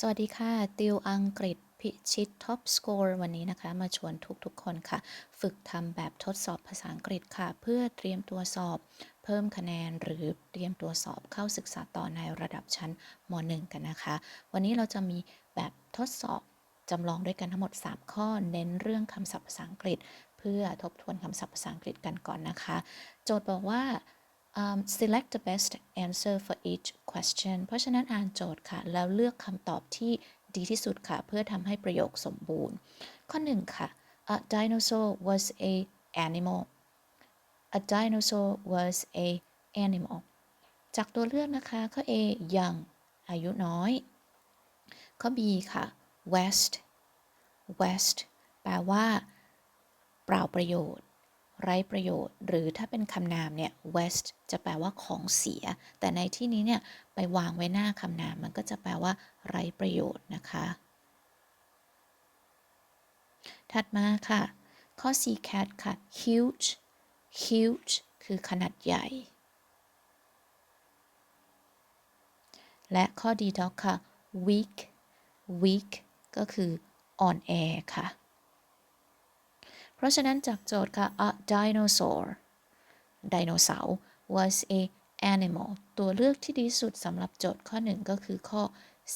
สวัสดีค่ะ ติวอังกฤษพิชิตท็อปสกอร์วันนี้นะคะ มาชวนทุกๆคนค่ะ ฝึกทำแบบทดสอบภาษาอังกฤษค่ะ เพื่อเตรียมตัวสอบ เพิ่มคะแนนหรือเตรียมตัวสอบเข้าศึกษาต่อในระดับชั้นม .1 กันนะคะ วันนี้เราจะมีแบบทดสอบจำลองด้วยกันทั้งหมด 3 ข้อ เน้นเรื่องคำศัพท์ภาษาอังกฤษ เพื่อทบทวนคำศัพท์ภาษาอังกฤษกันก่อนนะคะ โจทย์บอกว่า um, select the best answer for each question เพราะฉะนั้นอ่านโจทย์ค่ะ แล้วเลือกคำตอบที่ดีที่สุดค่ะ เพื่อทำให้ประโยคสมบูรณ์ ข้อ 1 ค่ะ a dinosaur was a animal a dinosaur was a animal จากตัวเลือกนะคะ ข้อ A young อายุน้อย ข้อ B ค่ะ west west แปลว่า เปล่าประโยชน์ ไร้ประโยชน์ หรือถ้าเป็นคำนามเนี่ย west จะแปลว่าของเสีย แต่ในที่นี้เนี่ยไปวางไว้หน้าคำนามมันก็จะแปลว่า ไร้ประโยชน์นะคะ ถัดมาค่ะ ข้อ C cat ค่ะ huge huge คือขนาดใหญ่ และข้อ D dog ค่ะ weak weak ก็คืออ่อนแอค่ะ ราะฉะนั้นจากโจทย์ค่ะ a dinosaur ไดโนเสาร์ was a animal ตัวเลือกที่ดีสุดสำหรับโจทย์ข้อหนึ่งก็คือข้อ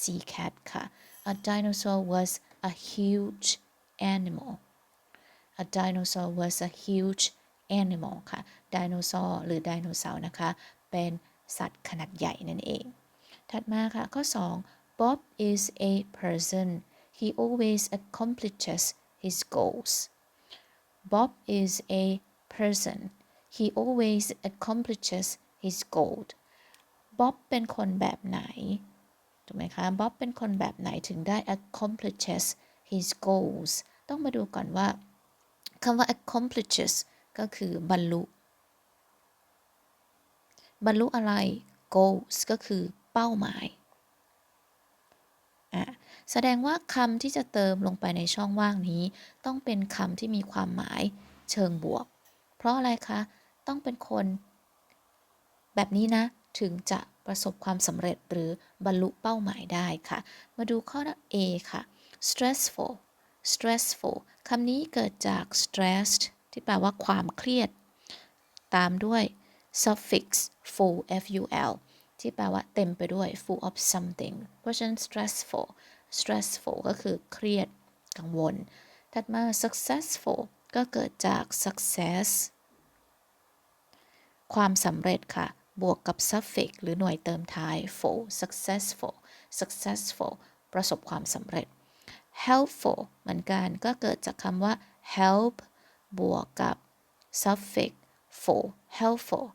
C cat ค่ะ a dinosaur was a huge animal a dinosaur was a huge animal ค่ะ ไดโนเสาร์หรือไดโนเสาร์นะคะ เป็นสัตว์ขนาดใหญ่นั่นเอง ถัดมาค่ะ ข้อ 2 Bob is a person he always accomplishes his goals Bob is a person he always accomplishes his goal Bob เป็นคนแบบไหน ถูกไหมคะ Bob เป็นคนแบบไหนถึงได้ accomplishes his goals ต้องมาดูก่อนว่าคำว่า accomplishes ก็คือบรรลุ บรรลุอะไร goals ก็คือเป้าหมาย แสดงว่าคำที่จะเติมลงไปในช่องว่างนี้ ต้องเป็นคำที่มีความหมายเชิงบวก เพราะอะไรคะ ต้องเป็นคน แบบนี้นะ ถึงจะประสบความสำเร็จหรือบรรลุเป้าหมายได้ค่ะ มาดูข้อ A ค่ะ stressful stressful คำนี้เกิดจาก stressed ที่แปลว่าความเครียด ตามด้วย suffix full f u l ที่แปลว่าเต็มไปด้วย full of something เพราะฉะนั้น stressful stressful ก็คือเครียดกังวล ถัดมา successful ก็เกิดจาก success ความสำเร็จค่ะ บวกกับ suffix หรือหน่วยเติมท้าย full successful successful ประสบความสำเร็จ helpful เหมือนกันก็เกิดจากคำว่า help บวกกับ suffix full helpful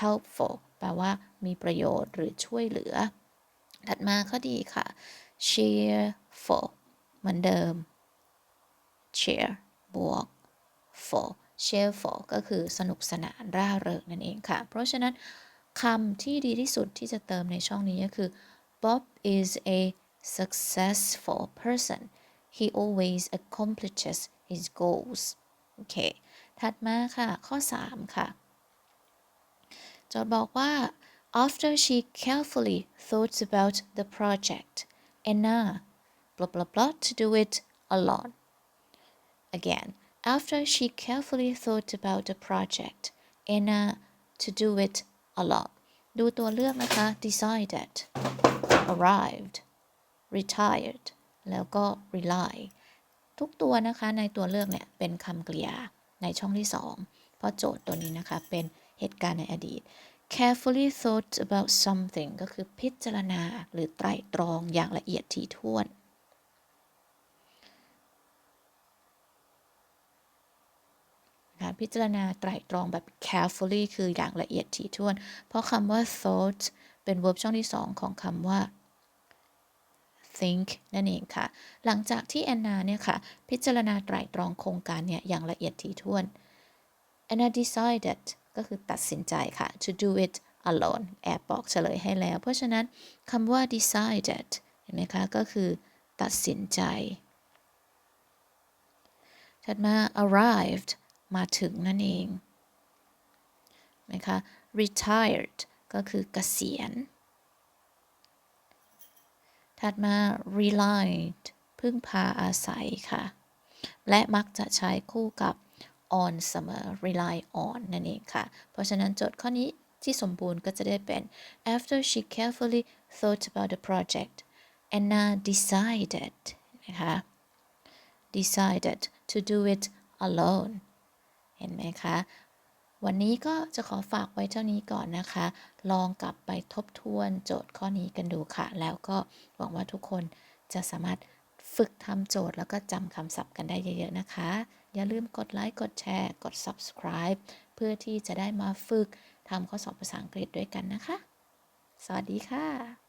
helpful แปลว่ามีประโยชน์หรือช่วยเหลือ ถัดมาข้อดีค่ะ cheerful เหมือนเดิม cheer บวก full cheerful ก็คือสนุกสนานร่าเริงนั่นเองค่ะ เพราะฉะนั้นคำที่ดีที่สุดที่จะเติมในช่องนี้ก็คือ Bob is a successful person he always accomplishes his goals โอเค ถัดมาค่ะ ข้อ 3 ค่ะจทย์บอกว่า after she carefully thought about the project Anna blah blah blah to do it alone again after she carefully thought about the project Anna to do it alone ดูตัวเลือกนะคะ decided arrived retired แล้วก็ rely ทุกตัวนะคะในตัวเลือกเนี่ยเป็นคำกริยาในช่องที่ 2 เพราะโจทย์ตัวนี้นะคะเป็นเหตุการณ์ในอดีต carefully thought about something ก็คือพิจารณาหรือไตร่ตรองอย่างละเอียดถี่ถ้วน การพิจารณาไตร่ตรองแบบ carefully คืออย่างละเอียดถี่ถ้วน เพราะคำว่า thought เป็น verb ช่องที่ 2 ของคำว่า think นั่นเองค่ะ หลังจากที่แอนนาเนี่ยค่ะ พิจารณาไตร่ตรองโครงการเนี่ยอย่างละเอียดถี่ถ้วน Anna decided ก็คือตัดสินใจค่ะ to do it alone แอบบอกเฉลยให้แล้ว เพราะฉะนั้นคำว่า decided เห็นไหมคะ ก็คือตัดสินใจ ถัดมา arrived มาถึงนั่นเองนะคะ retired ก็คือเกษียณ ถัดมา relied พึ่งพาอาศัยค่ะ และมักจะใช้คู่กับ on เสมอ rely on นั่นเองค่ะ เพราะฉะนั้นโจทย์ข้อนี้ที่สมบูรณ์ก็จะได้เป็น after she carefully thought about the project Anna decided นะคะ decided to do it alone เห็นไหมคะ วันนี้ก็จะขอฝากไว้เท่านี้ก่อนนะคะ ลองกลับไปทบทวนโจทย์ข้อนี้กันดูค่ะ แล้วก็หวังว่าทุกคนจะสามารถ ฝึกทำโจทย์แล้วก็จำคำศัพท์กันได้เยอะๆนะคะ อย่าลืมกดไลค์ กดแชร์ กด subscribe เพื่อที่จะได้มาฝึกทำข้อสอบภาษาอังกฤษด้วยกันนะคะ สวัสดีค่ะ